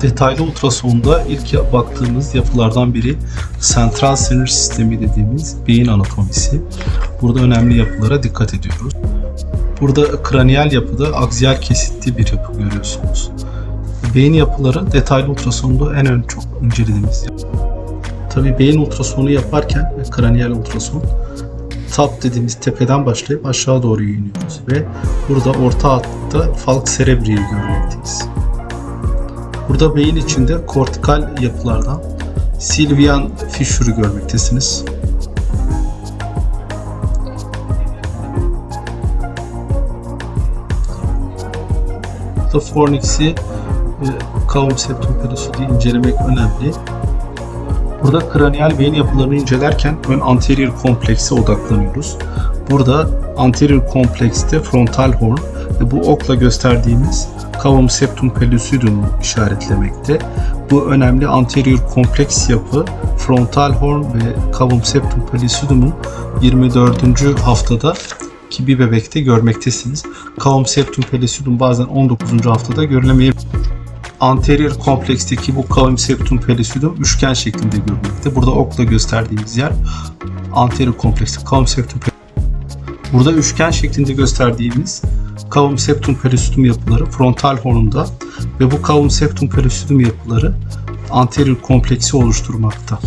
Detaylı ultrasonda ilk baktığımız yapılardan biri sentral sinir sistemi dediğimiz beyin anatomisi. Burada önemli yapılara dikkat ediyoruz. Burada kraniyal yapıda aksiyal kesitli bir yapı görüyorsunuz. Beyin yapıları detaylı ultrasonda en ön çok incelediğimiz yapı. Tabii beyin ultrasonu yaparken kraniyal ultrason tap dediğimiz tepeden başlayıp aşağı doğru iniyoruz ve burada orta hatta falk cerebri'yi görmekteyiz. Burada beyin içinde kortikal yapılardan Sylvian fissürü görmektesiniz. Burada fornix'i ve kavum septum pellucid'i incelemek önemli. Burada kraniyal beyin yapılarını incelerken ön anterior komplekse odaklanıyoruz. Burada anterior komplekste frontal horn bu okla gösterdiğimiz cavum septum pellucidum işaretlemekte. Bu önemli anterior kompleks yapı frontal horn ve cavum septum pellucidum'un 24. haftada ki bir bebekte görmektesiniz. Cavum septum pellucidum bazen 19. haftada görülemeyebilir anterior kompleksteki bu cavum septum pellucidum üçgen şeklinde görülmekte. Burada okla gösterdiğimiz yer anterior komplekste cavum septum pellucidum. Burada üçgen şeklinde gösterdiğimiz cavum septum pellucidum yapıları frontal hornunda ve bu cavum septum pellucidum yapıları anterior kompleksi oluşturmakta.